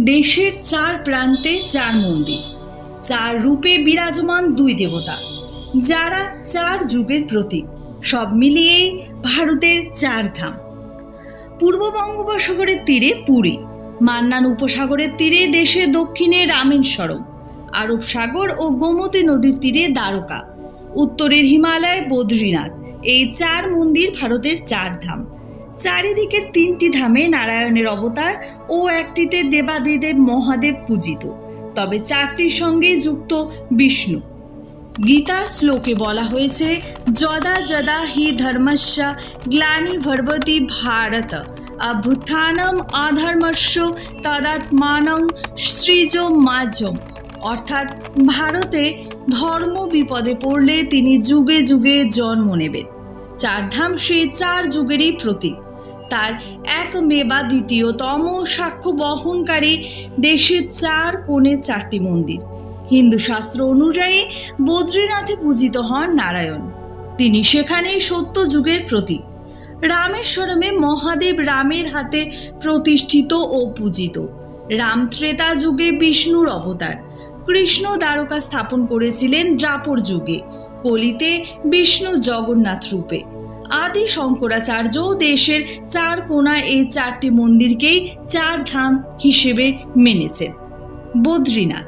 দেশের চার প্রান্তে চার মন্দির, চার রূপে বিরাজমান দুই দেবতা, যারা চার যুগের প্রতীক, সব মিলিয়েই ভারতের চার ধাম। পূর্ব বঙ্গোপসাগরের তীরে পুরী, মান্নান উপসাগরের তীরে দেশের দক্ষিণে রামেশ্বরম, আরব সাগর ও গোমতী নদীর তীরে দ্বারকা, উত্তরের হিমালয় বদ্রীনাথ, এই চার মন্দির ভারতের চার ধাম। চারিদিকের তিনটি ধামে নারায়ণের অবতার ও একটিতে দেবাদিদেব মহাদেব পূজিত, তবে চারটির সঙ্গে যুক্ত বিষ্ণু। গীতার শ্লোকে বলা হয়েছে, যদা যদা হি ধর্মস্য গ্লানি ভর্বতি ভারত, অভ্যুত্থানম অধর্মস্য তদাত্মানং সৃজ মাজ্যম অর্থাৎ ভারতে ধর্ম বিপদে পড়লে তিনি যুগে যুগে জন্ম নেবেন। চারধাম সেই চার যুগেরই প্রতীক। তার এক মেবা দ্বিতীয়তম সাক্ষ্য বহনকারী দেশের চার কোণে চারটি মন্দির। হিন্দু শাস্ত্র অনুযায়ী বদ্রীনাথে পূজিত হন নারায়ণ। তিনি সেখানে সত্য যুগের প্রতীক। রামেশ্বরমে মহাদেব রামের হাতে প্রতিষ্ঠিত ও পূজিত। রাম ত্রেতা যুগে বিষ্ণুর অবতার। কৃষ্ণ দ্বারকা স্থাপন করেছিলেন দ্রাপর যুগে। কলিতে বিষ্ণু জগন্নাথ রূপে। আদি শঙ্করাচার্য দেশের চার কোনা এই চারটি মন্দিরকেই চার ধাম হিসেবে মেনেছেন বদ্রীনাথ,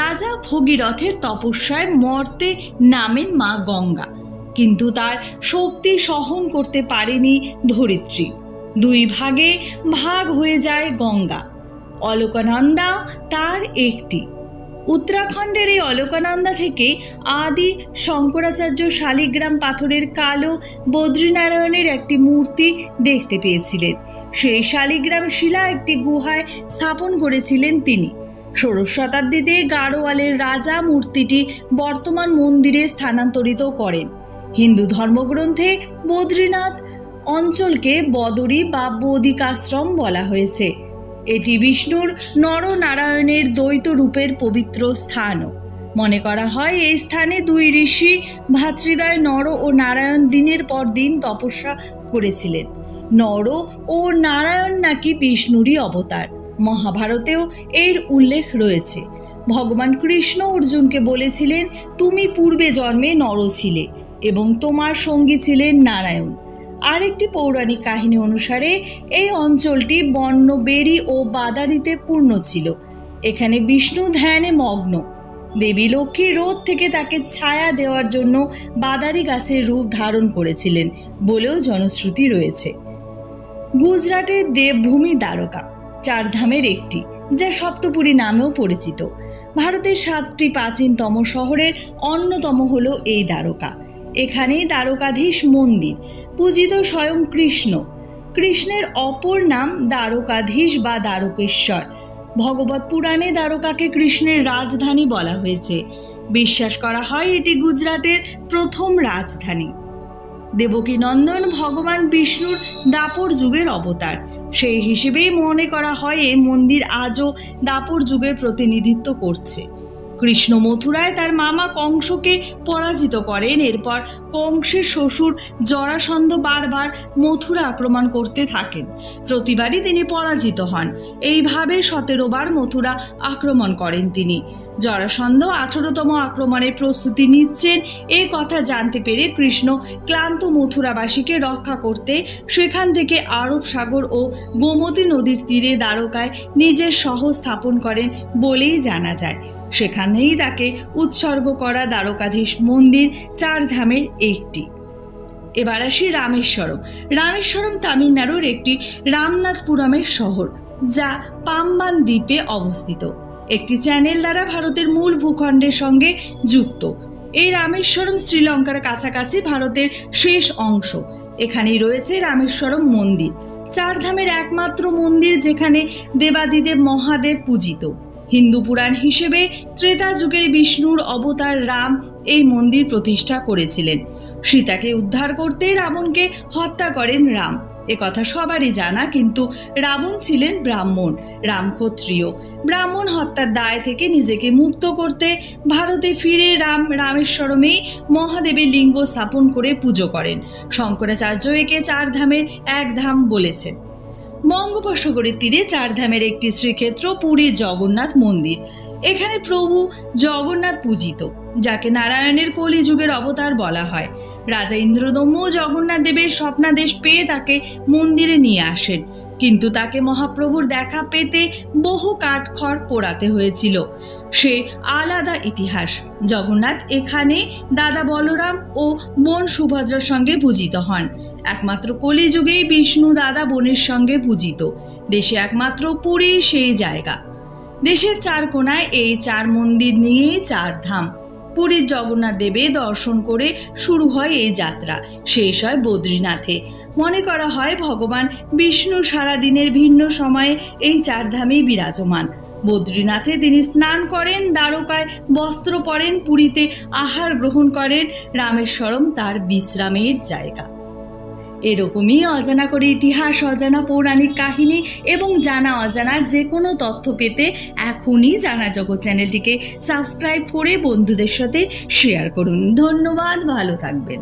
রাজা ভগীরথের তপস্যায় মর্তে নামেন মা গঙ্গা, কিন্তু তার শক্তি সহন করতে পারেনি ধরিত্রী। দুই ভাগে ভাগ হয়ে যায় গঙ্গা, অলকানন্দা তার একটি। উত্তরাখণ্ডের এই অলকানন্দা থেকে আদি শঙ্করাচার্য শালিগ্রাম পাথরের কালো বদ্রীনারায়ণের একটি মূর্তি দেখতে পেয়েছিলেন। সেই শালিগ্রাম শিলা একটি গুহায় স্থাপন করেছিলেন তিনি। ষোড়শ শতাব্দীতে গাড়োয়ালের রাজা মূর্তিটি বর্তমান মন্দিরে স্থানান্তরিত করেন। হিন্দু ধর্মগ্রন্থে বদ্রীনাথ অঞ্চলকে বদরি বা বদিকাশ্রম বলা হয়েছে। এটি বিষ্ণুর নরনারায়ণের দ্বৈত রূপের পবিত্র স্থানও। মনে করা হয়, এই স্থানে দুই ঋষি ভাতৃদয় নর ও নারায়ণ দিনের পর দিন তপস্যা করেছিলেন। নর ও নারায়ণ নাকি বিষ্ণুরই অবতার। মহাভারতেও এর উল্লেখ রয়েছে। ভগবান কৃষ্ণ অর্জুনকে বলেছিলেন, তুমি পূর্বে জন্মে নর ছিলে এবং তোমার সঙ্গী ছিলেন নারায়ণ। আরেকটি পৌরাণিক কাহিনী অনুসারে, এই অঞ্চলটি বন্য বেরি ও বাদারিতে পূর্ণ ছিল। এখানে বিষ্ণু ধ্যানে মগ্ন। দেবী লক্ষ্মী রোদ থেকে তাকে ছায়া দেওয়ার জন্য বাদারি গাছের রূপ ধারণ করেছিলেন বলেও জনশ্রুতি রয়েছে। গুজরাটের দেবভূমি দ্বারকা, চারধামের একটি, যা সপ্তপুরী নামেও পরিচিত। ভারতের সাতটি প্রাচীনতম শহরের অন্যতম হল এই দ্বারকা। এখানেই দ্বারকাধীশ মন্দির পূজিত স্বয়ং কৃষ্ণ। কৃষ্ণের অপর নাম দ্বারকাধীশ বা দ্বারকেশ্বর। ভগবত পুরাণে দ্বারকাকে কৃষ্ণের রাজধানী বলা হয়েছে। বিশ্বাস করা হয় এটি গুজরাটের প্রথম রাজধানী। দেবকী নন্দন ভগবান বিষ্ণুর দাপর যুগের অবতার। সেই হিসেবেই মনে করা হয় এই মন্দির আজও দাপর যুগের প্রতিনিধিত্ব করছে। কৃষ্ণ মথুরায় তার মামা কংসকে পরাজিত করেন। এরপর কংসের শ্বশুর জরাসন্ধ বারবার মথুরা আক্রমণ করতে থাকেন। প্রতিবারই তিনি পরাজিত হন। এইভাবে সতেরো বার মথুরা আক্রমণ করেন তিনি। জরাসন্ধ আঠারোতম আক্রমণের প্রস্তুতি নিচ্ছেন। এই কথা জানতে পেরে কৃষ্ণ ক্লান্ত মথুরাবাসীকে রক্ষা করতে সেখান থেকে আরব সাগর ও গোমতী নদীর তীরে দ্বারকায় নিজের সহ স্থাপন করেন বলেই জানা যায়। সেখানেই তাকে উৎসর্গ করা দ্বারকাধীশ মন্দির চার ধামের একটি। এবার আসি রামেশ্বরম। রামেশ্বরম তামিলনাড়ুর একটি রামনাথপুরমের শহর, যা পাম্বান দ্বীপে অবস্থিত। একটি চ্যানেল দ্বারা ভারতের মূল ভূখণ্ডের সঙ্গে যুক্ত। এই রামেশ্বরম শ্রীলঙ্কার কাছাকাছি ভারতের শেষ অংশ। এখানেই রয়েছে রামেশ্বরম মন্দির, চারধামের একমাত্র মন্দির যেখানে দেবাদিদেব মহাদেব পূজিত। হিন্দু পুরাণ হিসেবে ত্রেতা যুগের বিষ্ণুর অবতার রাম এই মন্দির প্রতিষ্ঠা করেছিলেন। সীতাকে উদ্ধার করতে রাবণকে হত্যা করেন রাম। এ কথা সবারই জানা, কিন্তু রাবণ ছিলেন ব্রাহ্মণ, রাম ক্ষত্রিয়। ব্রাহ্মণ হত্যার দায় থেকে নিজেকে মুক্ত করতে ভারতে ফিরে রাম রামেশ্বরমেই মহাদেবের লিঙ্গ স্থাপন করে পুজো করেন। শঙ্করাচার্য একে চার ধামের এক ধাম বলেছেন। বঙ্গোপসাগরের তীরে চারধামের একটি শ্রীক্ষেত্র পুরীর জগন্নাথ মন্দির। এখানে প্রভু জগন্নাথ পূজিত, যাকে নারায়ণের কলিযুগের অবতার বলা হয়। রাজা ইন্দ্রদম্য জগন্নাথ দেবের স্বপ্নাদেশ পেয়ে তাকে মন্দিরে নিয়ে আসেন। কিন্তু তাকে মহাপ্রভুর দেখা পেতে বহু কাঠখড় পোড়াতে হয়েছিল। সে আলাদা ইতিহাস। জগন্নাথ এখানে দাদা বলরাম ও বোন সুভদ্রার সঙ্গে পূজিত হন। একমাত্র কলিযুগেই বিষ্ণু দাদা বোনের সঙ্গে পূজিত। দেশে একমাত্র পুরী সেই জায়গা। দেশের চার কোনায় এই চার মন্দির নিয়েই চার ধাম। পুরীর জগন্নাথ দেবে দর্শন করে শুরু হয় এই যাত্রা। শেষ হয় বদ্রীনাথে। মনে করা হয় ভগবান বিষ্ণু সারা দিনের ভিন্ন সময়ে এই চার ধামেই বিরাজমান। বদ্রীনাথে তিনি স্নান করেন, দ্বারকায় বস্ত্র পরেন, পুরীতে আহার গ্রহণ করেন, রামেশ্বরম তার বিশ্রামের জায়গা। এরকমই অজানা করে ইতিহাস, অজানা পৌরাণিক কাহিনী এবং জানা অজানার যে কোনো তথ্য পেতে এখনই জানা জগৎ চ্যানেলটিকে সাবস্ক্রাইব করে বন্ধুদের সাথে শেয়ার করুন। ধন্যবাদ, ভালো থাকবেন।